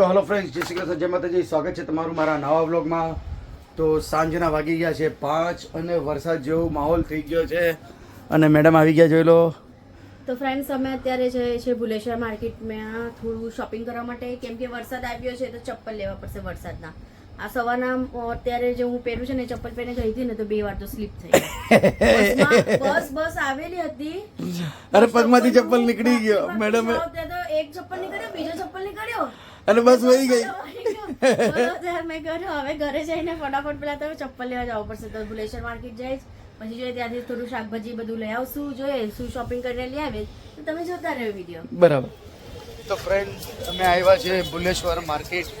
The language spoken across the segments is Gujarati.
તો હલો ફ્રેન્ડ્સ જય શ્રી કૃષ્ણ જય માતાજી સ્વાગત છે તમારું મારા નવા બ્લોગમાં તો સાંજના વાગી ગયા છે પાંચ અને વરસાદ જેવો માહોલ થઈ ગયો છે. અને મેડમ આવી ગયા જોઈ લો. તો ફ્રેન્ડ્સ અમે અત્યારે જઈએ છીએ ભુલેશ્વર માર્કેટમાં થોડું શોપિંગ કરવા માટે કેમ કે વરસાદ આવ્યો છે તો ચપ્પલ લેવા પડશે વરસાદના. આ સવારના અત્યારે જે હું પહેરું છે ને ચપ્પલ પહેરીને ગઈ હતી ને તો બે વાર તો સ્લીપ થઈ બસ બસ આવેલી હતી. અરે પગમાંથી ચપ્પલ નીકળી ગયો. મેડમ એક ચપ્પલ નીકળ્યો બીજો ચપ્પલ નીકળ્યો. અને બસ વહી ગઈ. મેં કહ્યું હવે ઘરે જઈને ફટાફટ પેલા તો ચપ્પલ લેવા જવું પડશે. તો ભુલેશ્વર માર્કેટ જઈશ. પછી જોઈએ ત્યાંથી થોડું શાકભાજી બધું લઈ આવશું જોઈએ? શું શોપિંગ કરીને લઈ આવે તો તમે જોતા રહ્યો વીડિયો બરાબર. તો ફ્રેન્ડ અમે આવ્યા છે ભુલેશ્વર માર્કેટ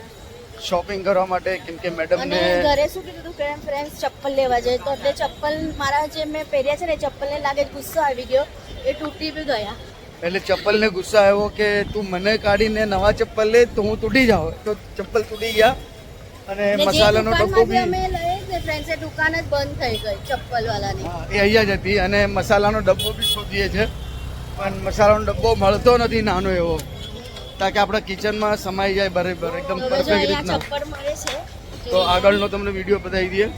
શોપિંગ કરવા માટે. કેમ કે મેડમ ને ઘરે શું કીધું હતું કે ફ્રેન્ડ્સ ચપ્પલ લેવા જાય? તો તે ચપ્પલ મારા જે મેં પહેર્યા છે ને ચપ્પલને લાગે ગુસ્સો આવી ગયો. એ તૂટી બી ગયા. એટલે ચપ્પલને ગુસ્સા આવ્યો કે તું મને કાઢીને નવા ચપ્પલ લે તો હું તૂટી જાઉં. તો ચપ્પલ તૂટી ગયા અને મસાલાનો ડબ્બો બી અમે લઈએ ને ફ્રેન્ડ્સ એ દુકાન જ બંધ થઈ ગઈ ચપ્પલ વાળાની એ અહીંયા જ હતી અને મસાલાનો ડબ્બો બી શોધીએ છે. પણ મસાલાનો ડબ્બો મળતો નથી નાનો એવો. તાકે આપણા કિચનમાં સમાઈ જાય બરાબર એકદમ પરફેક્ટ રીતના. તો આગળનો તમને વીડિયો બતાવી દઈએ.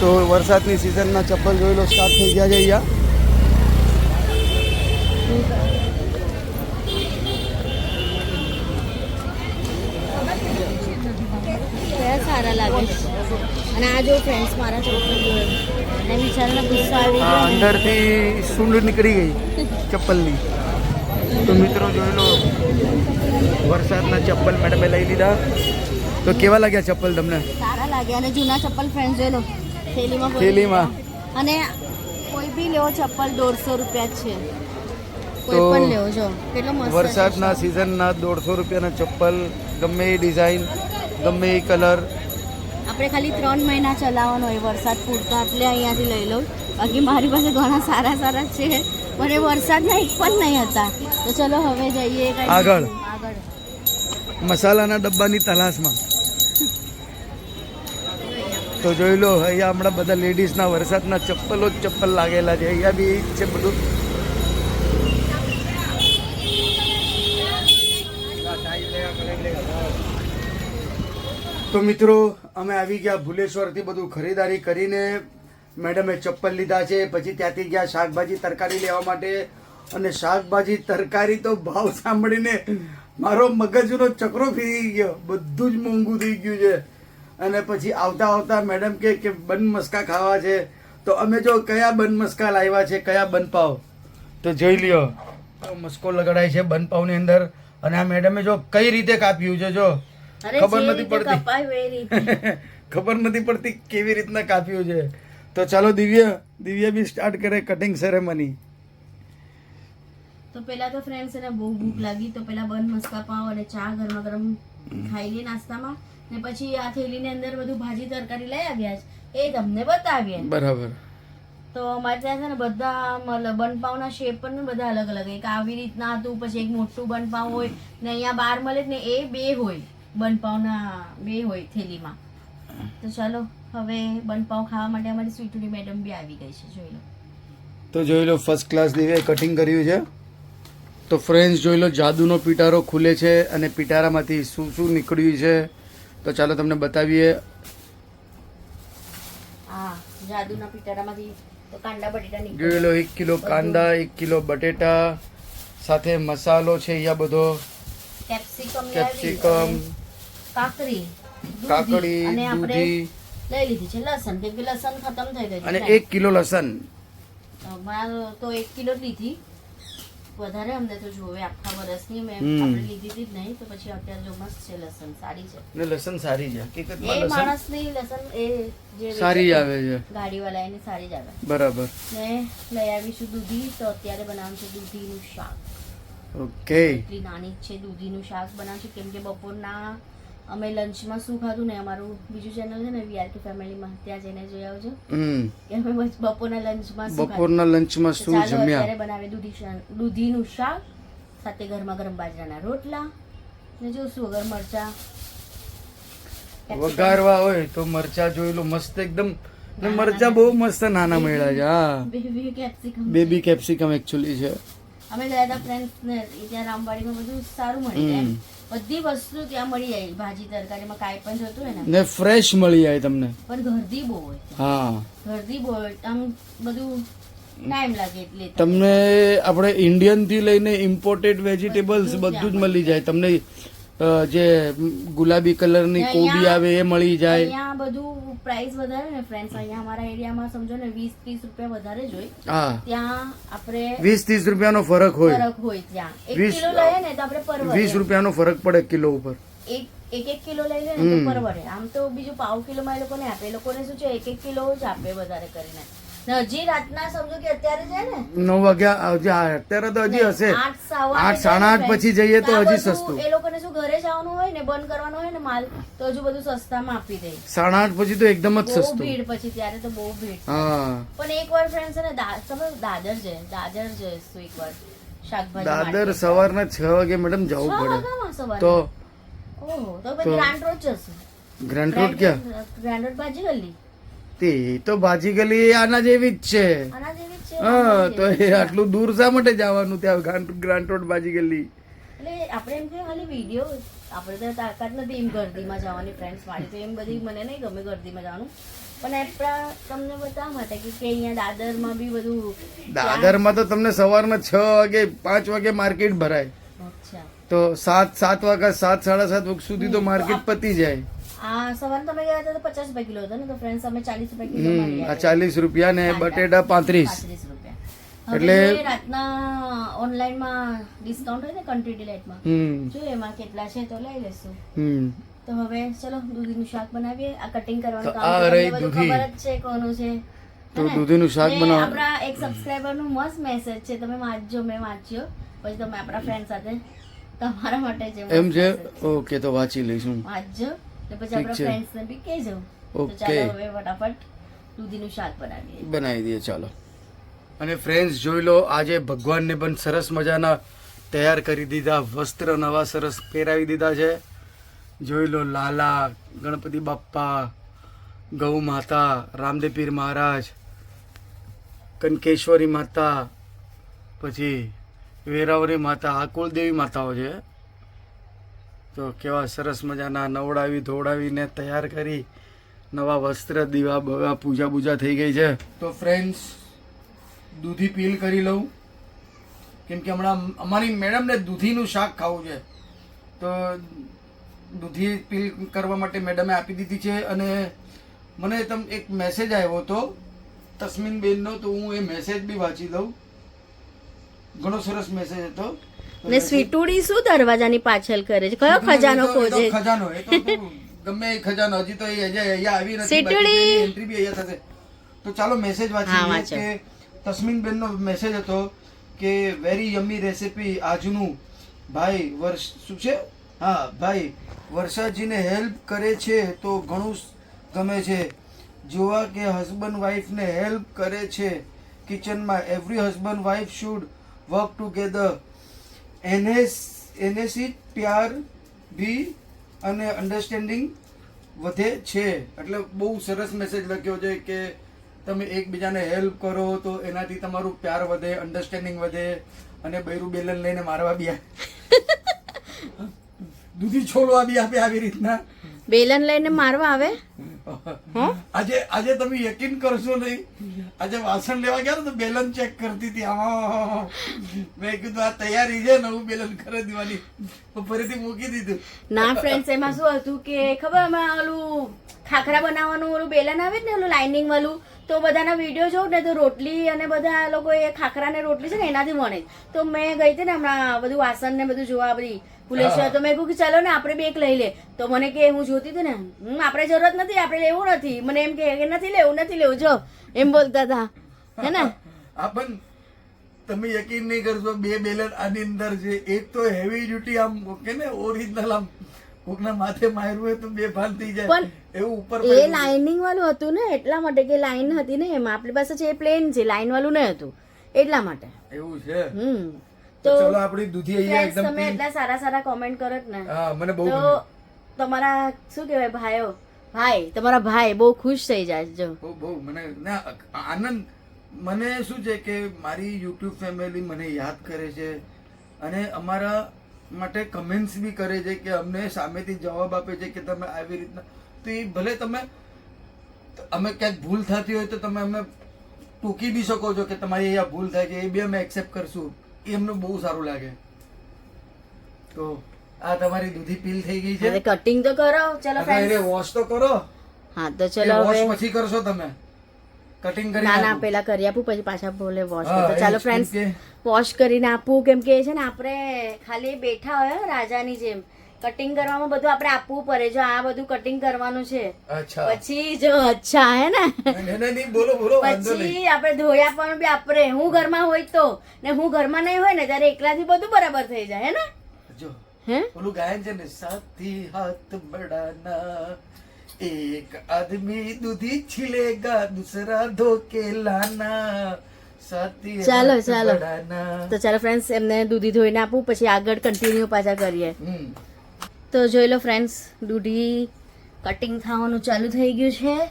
તો વરસાદની સિઝનના ચપ્પલ જોઈ લો સ્ટાર્ટ થઈ ગયા છે અહીંયા. કયા સારા લાગે છે. અને આ જો ફ્રેન્ડ્સ મારા છોકરી અને બિચારાને ગુસ્સો આવી ગયો અંદરથી સૂંડ નીકળી ગઈ ચપ્પલની. તો મિત્રો જોઈ લો વરસાદના ચપ્પલ મેડમે લઈ લીધા. તો કેવા લાગ્યા ચપ્પલ તમને? સારા લાગ્યા. અને જૂના ચપ્પલ ફ્રેન્ડ જોઈ લો થેલીમાં થેલીમાં. અને કોઈ બી લેવો ચપ્પલ દોઢસો રૂપિયા છે. તો. વરસાદના સિઝનના દોઢસો રૂપિયાના ચપ્પલ ગમે એ ડિઝાઇન ગમે એ કલર આપણે ખાલી ત્રણ મહિના ચલાવવાનો હોય વરસાદ પૂરતા એટલે અહીંયાથી લઈ લઉં. બાકી મારી પાસે ઘણા સારા સારા છે. પણ એ વરસાદના એક પણ નહીં હતા. તો ચલો હવે જઈએ આગળ. આગળ. મસાલાના ડબ્બાની તલાશમાં. તો જોઈ લો અહીંયા હમણાં બધા લેડીઝના વરસાદના ચપ્પલો જ ચપ્પલ લાગેલા છે. અહીંયા બી એ છે બધું. તો મિત્રો, અમે આવી ગયા ભુલેશ્વરથી બધું ખરીદારી કરીને. મેડમે ચપ્પલ લીધા છે, પછી ત્યાંથી ગયા શાકભાજી તરકારી લેવા માટે. અને શાકભાજી તરકારી તો ભાવ સાંભળીને મારો મગજનો ચક્રો ફરી ગયો. બધું જ મોંઘું થઈ ગયું છે. અને પછી આવતા આવતા મેડમ કે કે, બન મસ્કા ખાવા છે. તો અમે જો કયા બન મસ્કા લાવ્યા છે, કયા બન પાવ? તો જોઈ લ્યો. મસ્કો લગાડાય છે બન પાવની અંદર. અને આ મેડમે જો કઈ રીતે કાપ્યું છે, જો? ખબર નથી પડતી. ખબર નથી પડતી કેવી રીતના કાપ્યું છે. તો ચાલો દિવ્ય દિવ્ય બી સ્ટાર્ટ કરે કટિંગ સેરેમની તો પેલા તો ફ્રેન્ડ્સ એને બહુ ભૂખ લાગી તો પેલા બન મસ્કા પાવ અને ચા ગરમા ગરમ ખાઈ લઈએ નાસ્તામાં ને પછી આ થેલીની અંદર બધું ભાજી તરકારી લઈ આવ્યા છે. એ તમને બતાવીએ. બરાબર. તો અમારે ત્યાં છે ને બધા મતલબ બનપાવના શેપ પણ બધા અલગ અલગ એક આવી રીતના હતું પછી એક મોટું બનપાવ હોય ને અહીંયા બાર મળે ને એ બે હોય. બનપાવના બે હોય થેલીમાં. તો ચાલો હવે બનપાવ ખાવા માટે અમારી સ્વીટુની મેડમ બી આવી ગઈ છે જોઈ લો. તો જોઈ લો ફર્સ્ટ ક્લાસ દિવ્યાએ કટિંગ કર્યું છે. તો ફ્રેન્ડ્સ જોઈ લો જાદુનો પિટારો ખુલે છે અને પિટારામાંથી શું શું નીકળ્યું છે. તો ચાલો તમને બતાવીએ. હા જાદુના પિટારામાંથી તો બટેટા એક કિલો કાંદા એક કિલો બટેટા સાથે મસાલો છે અહીંયા બધો. Capsicum capsicum. કાકરી કાકડી અને આપણે દૂધી. લઈ લીધી છે લસણ કેમ કે લસણ ખતમ થઈ ગઈ અને એક કિલો લસણ. મારો તો એક કિલો જ લીધી. વધારે અમને તો જોવે આખા વર્ષની મેં હમ. આપણે લીધી હતી જ નહીં તો પછી અત્યારે જો મસ્ત છે લસણ સારી છે. ને લસણ સારી છે હકીકતમાં એ લસણ માણસની લસણ એ જે સારી આવે છે. ગાડીવાળા એની સારી જ આવે. બરાબર. ને લઈ આવીશું દૂધી તો અત્યારે બનાવવાનું છે દૂધીનું શાક. ઓકે. એટલી નાની જ છે દૂધીનું શાક બનાવશું કેમ કે બપોરના અમે લંચમાં શું ખાધું ને અમારું બીજું ચેનલ છે ને વીઆરકે ફેમિલીમાં ત્યાં જઈને જોઈ આવજો. કે અમે બપોરના લંચમાં બપોરના લંચમાં શું જમ્યા? અત્યારે બનાવે દૂધી દૂધીનું શાક સાથે ગરમા ગરમ બાજરાના રોટલા ને જોશું અગર મરચા. વઘારવા હોય તો મરચા જોઈ લો મસ્ત એકદમ. ને મરચા બહુ મસ્ત નાના મળ્યા છે હા. કેપ્સિકમ બેબી કેપ્સિકમ એકચ્યુઅલી છે. અમે ગયા હતા ફ્રેન્ડ્સ ને ત્યાં રામવાડીમાં બધું સારું મળી જાય. બધી વસ્તુ ત્યાં મળી જાય. ભાજી તરકારીમાં કાંઈ પણ જોતું હોય ને. ને ફ્રેશ મળી જાય તમને. પણ ગરદી બહુ હોય. હા. ગરદી બહુ હોય. આમ બધું ટાઈમ લાગે એટલે તમને આપણે ઇન્ડિયનથી લઈને ઇમ્પોર્ટેડ વેજીટેબલ્સ બધું જ મળી જાય. તમને જે ગુલાબી કલરની ની કોબી આવે એ મળી જાય. અહીંયા બધું પ્રાઇસ વધારે ને ફ્રેન્ડ્સ અહીંયા અમારા એરિયામાં સમજો ને વીસ ત્રીસ રૂપિયા વધારે જ હોય. હા. ત્યાં આપણે વીસ ત્રીસ રૂપિયાનો ફરક હોય. ફરક હોય ત્યાં. 1 કિલો લઈએ ને તો આપણે પરવડે વીસ રૂપિયાનો ફરક પડે કિલો ઉપર. એક એક એક કિલો લઈ લે ને તો પરવડે આમ તો બીજું પાવ કિલોમાં એ લોકોને આપે. એ લોકોને શું છે એક એક કિલો જ આપે વધારે કરીને. હજી રાતના સમજો કે અત્યારે છે ને? નવ વાગ્યા હજી અત્યારે તો હજી હશે. આઠ સાડા આઠ પછી જઈએ તો હજી સસ્તું. એ લોકોને શું ઘરે જવાનું હોય ને બંધ કરવાનું હોય ને માલ તો હજુ બધું સસ્તામાં આપી દે. સાડા આઠ પછી તો એકદમ જ સસ્તું. ભીડ પછી ત્યારે તો બહુ ભીડ. હા. પણ એકવાર ફ્રેન્ડ છે ને તમે દાદર છે દાદર જઈશું એક વાર શાકભાજી દાદર સવારના છ વાગે મેડમ જવું પડે. તો ઓહો, તો પછી ગ્રાન્ડ રોડ જશું. ગ્રાન્ડ રોડ ક્યાં? ગ્રાન્ડ રોડ ભાજી ગલી તે તો ભાજી ગલી આના જેવી જ છે. હા તો એ આટલું દૂર શા માટે જવાનું ત્યાં ગ્રાન્ડ રોડ ભાજી ગલી? એટલે આપણે એમ કે ખાલી વીડિયો આપણે તો તાકાત નથી એમ ગરદીમાં જવાની ફ્રેન્ડ્સ મારી તો એમ બધી મને નહીં ગમે ગરદીમાં જવાનું. પણ આપણા તમને બતાવવા માટે કે અહીંયા દાદરમાં બી બધું દાદરમાં તો તમને સવારના છ વાગે પાંચ વાગે માર્કેટ ભરાય. તો સાત સાત વાગ્યા સાત સાડા સાત વાગ્યા સુધી તો માર્કેટ પતી જાય. આ સવારે તમે ગયા હતા તો પચાસ રૂપિયા કિલો હતો ને તો ફ્રેન્ડ્સ અમે ચાલીસ રૂપિયા કિલો હમ આ ચાલીસ રૂપિયા ને બટેટા પાંત્રીસ. પાંત્રીસ રૂપિયા. એટલે- એટલે રાતના ઓનલાઈનમાં ડિસ્કાઉન્ટ હોય ને કન્ટ્રી ડિલાઇટમાં જો એમાં કેટલા છે તો લઈ લેશું. હમ. તો હવે ચલો દૂધીનું શાક બનાવીએ. આ કટિંગ કરવાનું કામ તમને બધું ખબર જ છે કોનું છે. તો દૂધીનું શાક ને આપણા એક સબસ્ક્રાઇબરનું મસ્ત મેસેજ છે તમે વાંચજો મેં વાંચ્યો. પછી તમે આપણા ફ્રેન્ડ સાથે તમારા માટે જે એમ છે. ઓકે તો વાંચી લઈશું. વાંચજો. ને પછી આપણા છે. બી કહેજો. તો ઓકે. ચાલો હવે ફટાફટ દૂધીનું શાક બનાવીએ. બનાવી દઈએ ચાલો. અને ફ્રેન્ડ્સ જોઈ લો આજે ભગવાનને પણ સરસ મજાના તૈયાર કરી દીધા વસ્ત્ર નવા સરસ પહેરાવી દીધા છે. જોઈ લો લાલા ગણપતિ બાપ્પા ગૌ માતા રામદેપીર મહારાજ કનકેશ્વરી માતા પછી વેરાવરી માતા આ કુળદેવી માતાઓ છે. તો કેવા સરસ મજાના નવડાવી ધોવડાવીને તૈયાર કરી નવા વસ્ત્ર, દીવા બવા પૂજા પૂજા થઈ ગઈ છે. તો ફ્રેન્ડ્સ દૂધી પીલ કરી લઉં. કેમ કે હમણાં અમારી મેડમને દૂધીનું શાક ખાવું છે. તો દૂધી પીલ કરવા માટે મેડમે આપી દીધી છે અને મને તમ, એક મેસેજ આવ્યો હતો તસ્મીન બેનનો તો હું એ મેસેજ બી વાંચી દઉં ઘણો સરસ મેસેજ હતો. ને સ્વીટુડી શું દરવાજાની પાછળ કરે છે? કયો ખજાનો ખોજે? ખજાનો એ તો ગમે એ ખજાનો હજી તો એ અહીંયા આવી નથી સ્વીટુડી! એન્ટ્રી બી અહીંયા થશે. તો ચાલો મેસેજ વાંચીએ કે તસ્મીન બેનનો મેસેજ હતો કે વેરી યમી રેસિપી આજનું. ભાઈ વર્ષ શું છે? હા ભાઈ વર્ષાજીને હેલ્પ કરે છે તો ઘણું ગમે છે. જોવા કે હસબન્ડ વાઈફને હેલ્પ કરે છે. કિચનમાં every husband wife should work together NS એનેસી પ્યાર બી અને અન્ડરસ્ટેન્ડિંગ વધે છે એટલે બહુ સરસ મેસેજ લખ્યો છે કે તમે એકબીજાને હેલ્પ કરો તો એનાથી તમારું પ્યાર વધે અન્ડરસ્ટેન્ડિંગ વધે અને બૈરું બેલન લઈને મારવા બી. દૂધી છોડવા બી આપે આવી રીતના બેલન લઈને મારવા આવે? આજે આજે તમે યકીન કરશો નહીં. આજે વાસણ લેવા ગયા તો બેલન ચેક કરતી હતી. આમાં મેં કીધું આ તૈયારી છે નવું બેલન ખરીદવાની. ફરીથી મૂકી દીધું. ના ફ્રેન્ડ્સ એમાં શું હતું કે ખબર અમે ઓલું ખાખરા બનાવવાનું ઓલું બેલન આવે ને ઓલું લાઇનિંગ વાળું તો બધાના વીડિયો જોઉં ને તો રોટલી અને બધા લોકો એ ખાખરા ને રોટલી છે ને એનાથી વણે. તો મેં ગઈ હતી ને હમણાં બધું વાસણ ને બધું જોવા બધી ભુલેશ્વર તો મેં કહ્યું કે ચાલો ને આપણે બે એક લઈ લે. તો મને કે હું જોતી હતી ને હમ, આપણે જરૂરત નથી આપણે લેવું નથી. મને એમ કે નથી લેવું નથી લેવું જો. એમ બોલતા હતા. હે ને? આપણ તમે યકીન નહીં કરશો બે બેલર આની અંદર છે. એક તો હેવી ડ્યુટી આમ કે ને ઓરિજિનલ આમ કોકના માથે માર્યું હોય તો બે ભાન થઈ જાય. પણ એવું ઉપર એ લાઇનિંગ વાળું હતું ને એટલા માટે કે લાઇન હતી ને એમાં. આપણી પાસે છે એ પ્લેન છે લાઇન વાળું નહીં હતું. એટલા માટે. એવું છે? હમ. તો ચલો આપણી દૂધી અહીંયા એકદમ તમે એટલા સારા સારા કોમેન્ટ કરો જ ને. હા મને બહુ તો તમારા શું કહેવાય ભાઈઓ? ભાઈ તમારા ભાઈ બહુ ખુશ થઈ જાય જો. બહુ બહુ મને ના આનંદ મને શું છે કે મારી યુટ્યુબ ફેમિલી મને યાદ કરે છે અને અમારા માટે કમેન્ટ્સ બી કરે છે કે અમને સામેથી જવાબ આપે છે કે તમે આવી રીતના તો એ ભલે તમે અમે ક્યાંક ભૂલ થતી હોય તો તમે અમે ટૂંકી બી શકો છો કે તમારી અહીંયા ભૂલ થાય છે એ બી અમે એક્સેપ્ટ કરશું. એ અમને બહુ સારું લાગે. તો આ તમારી દૂધી પીલ થઈ ગઈ છે. હવે કટિંગ તો કરો. ચલો એને ફ્રેન્ડ્સ વોશ તો કરો. હા તો ચલો વોશ પછી કરશો તમે. કટિંગ કરી ના ના પહેલા કરી આપું પછી પાછા બોલે વોશ તો ચાલો ફ્રેન્ડ્સ વોશ કરીને આપું કેમ કે છે ને આપણે ખાલી બેઠા હોય રાજાની જેમ. કટિંગ કરવામાં બધું આપણે આપવું પડે. જો આ બધું કટિંગ કરવાનું છે. પછી જો અચ્છા હે ને? પછી આપણે ધોયા પણ બી આપણે. હું ઘરમાં હોય તો. ને હું ઘરમાં નહીં હોય ને ત્યારે એકલાથી બધું બરાબર થઈ જાય હે ને? જો હે? ઓલું ગાયન છે ને સાથી હાથ મળાના એક આદમી દૂધી છીલેગા દુસરા ધોકે લાના ચાલો ચાલો. તો ચાલો ફ્રેન્ડ્સ એમને દૂધી ધોઈને આપું પછી આગળ કન્ટિન્યુ પાછા કરીએ. તો જોઈ લો ફ્રેન્ડ્સ દૂધી કટિંગ થવાનું ચાલુ થઈ ગયું છે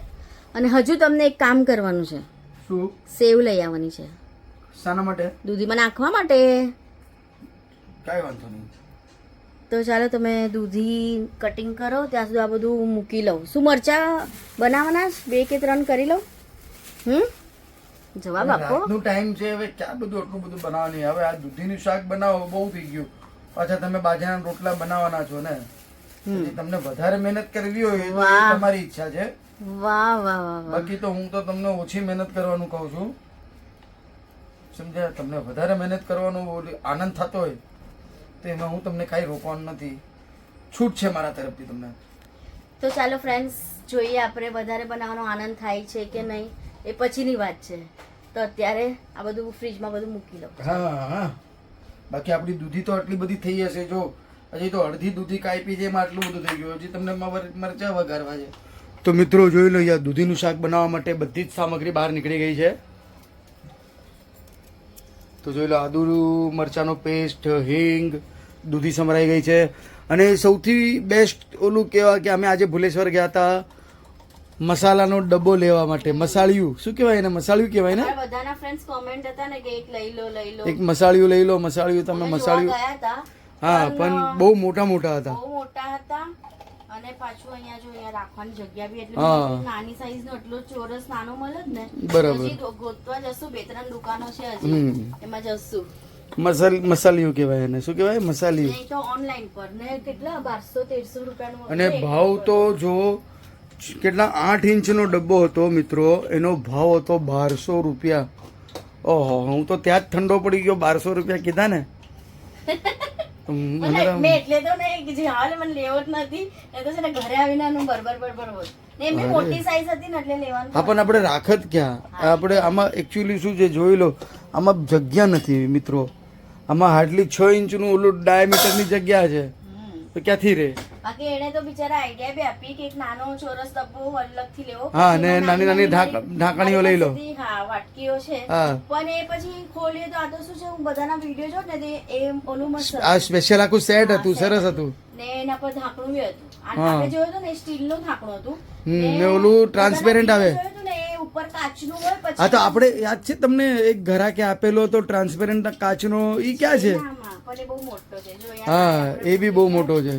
અને હજુ તમને એક કામ કરવાનું છે. શું? સેવ લઈ આવવાની છે. શાના માટે? દૂધીમાં નાખવા માટે. કાંઈ વાંધો નહીં. તો ચાલો તમે દૂધી કટિંગ કરો ત્યાં સુધી આ બધું મૂકી લઉં. શું મરચા બનાવવાના? બે કે ત્રણ કરી લઉં? હમ? જવાબ આપો. ટાઈમ છે હવે ક્યાં બધું આટલું બધું બનાવવાની? હવે આ દૂધીનું શાક બનાવો બહુ થઈ ગયું. પાછા તમે બાજરાના રોટલા બનાવવાના છો ને? તમને વધારે મહેનત કરવી હોય એ. તમારી ઈચ્છા છે. વાહ વાહ બાકી તો હું તો તમને ઓછી મહેનત કરવાનું કહું છું. સમજ્યા? તમને વધારે મહેનત કરવાનો આનંદ થતો હોય તો એમાં હું તમને કાંઈ રોકવાનું નથી. છૂટ છે મારા તરફથી તમને. તો ચાલો ફ્રેન્ડ્સ જોઈએ આપણે વધારે બનાવવાનો આનંદ થાય છે કે નહીં એ પછીની વાત છે. તો અત્યારે આ બધું ફ્રીજમાં બધું મૂકી લો હા હા. બાકી આપણી દૂધી તો આટલી બધી થઈ હશે, જો. હજી તો અડધી દૂધી કાપી છે, એમાં આટલું બધું થઈ ગયું. હજી તમને મરચા વઘારવા છે. તો મિત્રો, જોઈ લો યાર, દૂધીનું શાક બનાવવા માટે બધી જ સામગ્રી બહાર નીકળી ગઈ છે. તો જોઈ લો આદુ મરચાંનો પેસ્ટ, હિંગ, દૂધી સમરાઈ ગઈ છે. અને સૌથી બેસ્ટ ઓલું કહેવાય કે અમે આજે ભુલેશ્વર ગયા હતા. મસાલાનો ડબ્બો લેવા માટે. મસાળિયું. શું કહેવાય એને? મસાળિયું કહેવાય ને? બધાના ફ્રેન્ડ્સ કોમેન્ટ હતા ને કે એક લઈ લો લઈ લો. એક મસાળિયું લઈ લો મસાળિયું તમે મસાળિયું હતા. હા પણ બહુ મોટા મોટા હતા. બહુ મોટા હતા. અને પાછું અહીંયા જો અહીંયા રાખવાની જગ્યા બી એટલે. નાની સાઈઝ નો એટલો ચોરસ નાનો મળે જ ને. બરાબર. ગોતવા જશું. બે ત્રણ દુકાનો છે હજી. એમાં જશું. મસાલ મસાલિયું કહેવાય એને. શું કહેવાય? મસાલિયું. તો ઓનલાઈન પર. ને કેટલા? બારસો તેરસો રૂપિયાનું અને ભાવ તો જો કેટલા આઠ ઇંચનો ડબ્બો હતો મિત્રો એનો ભાવ હતો બારસો રૂપિયા. ઓહો હું તો ત્યાં જ ઠંડો પડી ગયો બારસો રૂપિયા કીધા ને. મને એટલે તો નહીં જે હાલ મને લેવો જ નથી. એ તો છે ને ઘરે આવીને આનું બરબર બરબર હોત ને એમની મોટી સાઈઝ હતી ને એટલે લેવાનું હા પણ આપણે રાખત ક્યાં? આપણે આમાં એકચ્યુઅલી શું છે જોઈ લો. આમાં જગ્યા નથી મિત્રો. આમાં હાર્ડલી છ ઇંચનું ઓલું ડાયામીટરની જગ્યા છે. તો ક્યાંથી રે? બાકી એને તો બિચારા આઈડિયા બી આપી કે એક નાનો ચોરસ ડબ્બો અલગથી લેવો. હા, ને નાની નાની ઢાંકણીઓ લઈ લો. હા વાટકીઓ છે. પણ એ પછી ખોલીએ તો આ તો શું છે હું બધાના વિડિયો જોઉં ને તે એ ઓલું મસ્ત આ સ્પેશિયલ આખું સેટ હતું સરસ હતું. ને એના પર ઢાંકણું બી હતું. આ. જોયું હતું ને સ્ટીલનું ઢાંકણું હતું. ને ઓલું ટ્રાન્સપેરન્ટ આવે. ઉપર કાચનું હોય પછી હા તો આપણે યાદ છે તમને એક ઘરાકે આપેલો તો ટ્રાન્સપેરન્ટ કાચનો ઈ ક્યાં છે? હા એ બી બહુ મોટો છે.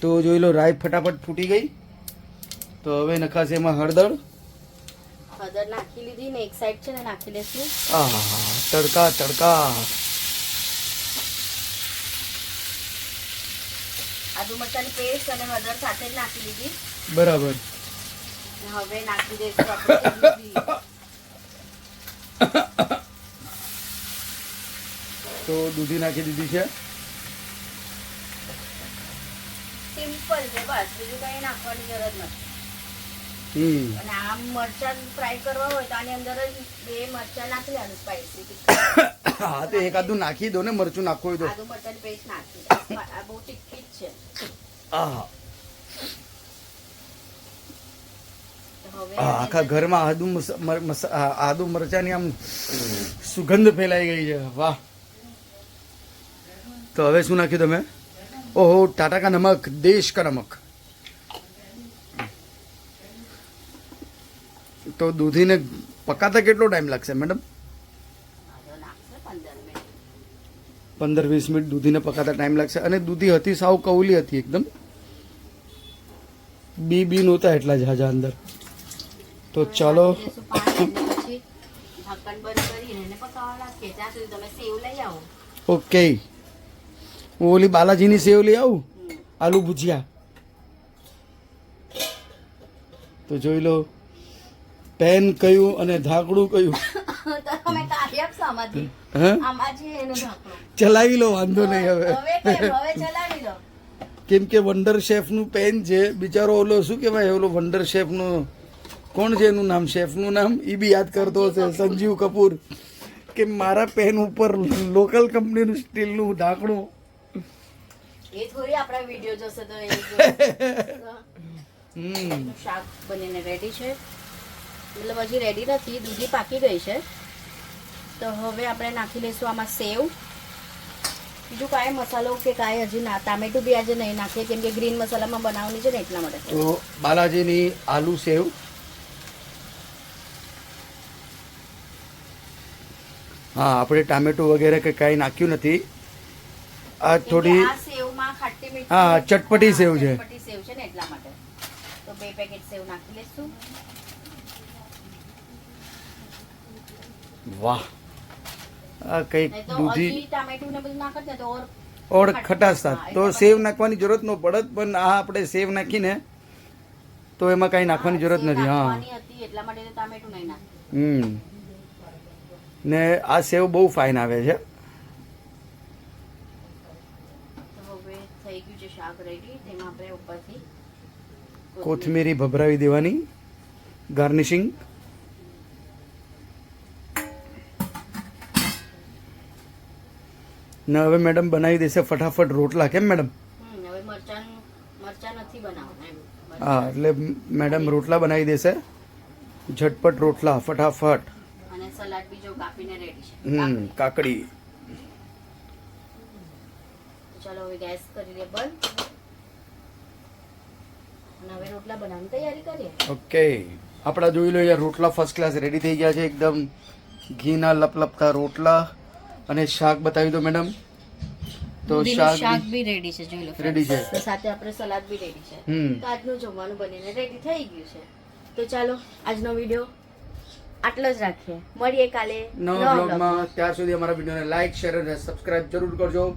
તો જોઈ લો રાઈ ફટાફટ ફૂટી ગઈ. તો હવે નખાશે એમાં હળદર. હળદર નાખી લીધી ને એક સાઈડ છે ને નાખી લેશું. આહા તડકા તડકા. આદુ મરચાની પેસ્ટ અને હળદર સાથે જ નાખી દીધી બરાબર. હવે નાખી દઈશું આપણે તો દૂધી નાખી દીધી છે. સિમ્પલ છે બસ બીજું કંઈ નાખવાની જરૂર નથી. હમ. અને આમ મરચાં ફ્રાય કરવા હોય તો આની અંદર જ બે મરચાં નાખી લેવાનું સ્પાઈસી હા તો એકાદું નાખી દો ને મરચું નાખવું હોય તો. આદુ મરચાની પેસ્ટ નાખી આ બહુ તીખી જ છે. આહા. આખા ઘરમાં આદુ આદુ મરચાની આમ સુગંધ ફેલાઈ ગઈ છે. વાહ. તો હવે શું નાખ્યું તમે? ઓહો, ટાટા કા નમક, દેશ કા નમક. તો દૂધીને પકાતા કેટલો ટાઈમ લાગશે, મેડમ? પંદર વીસ મિનિટ દૂધીને પકાતા ટાઈમ લાગશે. અને દૂધી હતી, સાવ કવલી હતી એકદમ. બી બી નહોતા એટલા ઝાઝા અંદર. તો ચાલો. ઓકે. હું ઓલી બાલાજીની સેવ લઈ આવું આલુ ભુજિયા. તો જોઈ લો પેન કયું અને ધાકડું કયું? ચલાવી લો વાંધો નહીં હવે કેમ? કે વંડર શેફનું પેન છે બિચારો ઓલો શું કહેવાય ઓલો વંડર શેફનું કોણ છે એનું નામ? શેફનું નામ એ બી યાદ કરતો હશે સંજીવ કપૂર. કે મારા પેન ઉપર લોકલ કંપનીનું સ્ટીલનું ઢાંકણું એ થોડી આપણા વીડિયો જોશે તો એ હમ. શાક બનીને રેડી છે. મતલબ હજી રેડી નથી દૂધી પાકી ગઈ છે. તો હવે આપણે નાખી લઈશું આમાં સેવ. બીજું કાંઈ મસાલો કે કાંઈ હજી ના ટામેટું બી આજે નહીં નાખીએ કેમ કે ગ્રીન મસાલામાં બનાવવાની છે ને એટલા માટે. તો બાલાજીની આલુ સેવ. હા આપણે ટામેટું વગેરે કે કાંઈ નાખ્યું નથી. આ થોડી સેવમાં ખાટી મીઠી હા, ચટપટી સેવ છે. ચટપટી સેવ છે ને એટલા માટે. તો બે પેકેટ સેવ નાખી લેશું વાહ. આ કંઈક દૂધી ટામેટું ને બધું નાખત ને તો ઓર ખટાશ થાત. તો તો સેવ નાખવાની જરૂરત ન પડત પણ આ આપણે સેવ નાખીને તો એમાં કાંઈ નાખવાની જરૂરત નથી હા. એટલા માટે ટામેટું નહીં નાખ્યું હમ. ને આ સેવ બહુ ફાઇન આવે છે તો હવે થઈ ગયું છે શાક રેડી તેમાં આપણે ઉપરથી કોથમીરી ભભરાવી દેવાની ગાર્નિશિંગ. ને હવે મેડમ બનાવી દેશે ફટાફટ રોટલા કેમ મેડમ? હા એટલે મેડમ રોટલા બનાવી દેશે. ઝટપટ રોટલા ફટાફટ. કાકડી. ચાલો હવે ગેસ કરી દે બંધ. અને હવે રોટલા બનાવવાની તૈયારી કરીએ. ઓકે. આપણા જોઈ લો યાર રોટલા ફર્સ્ટ ક્લાસ રેડી થઈ ગયા છે. એકદમ ઘીના લપલપતા રોટલા અને શાક બતાવી દો મેડમ તો શાક શાક બી- રેડી છે જોઈ લો રેડી છે. તો સાથે આપણે સલાડ બી રેડી છે. તો આજનું જમવાનું બનીને રેડી થઈ ગયું છે. તો ચાલો આજનો વિડિયો આટલો જ રાખીએ. મળીએ કાલે. નવા. બ્લોગમાં ત્યાર સુધી અમારા વિડિયોને લાઈક શેર અને સબસ્ક્રાઇબ જરૂર કરજો.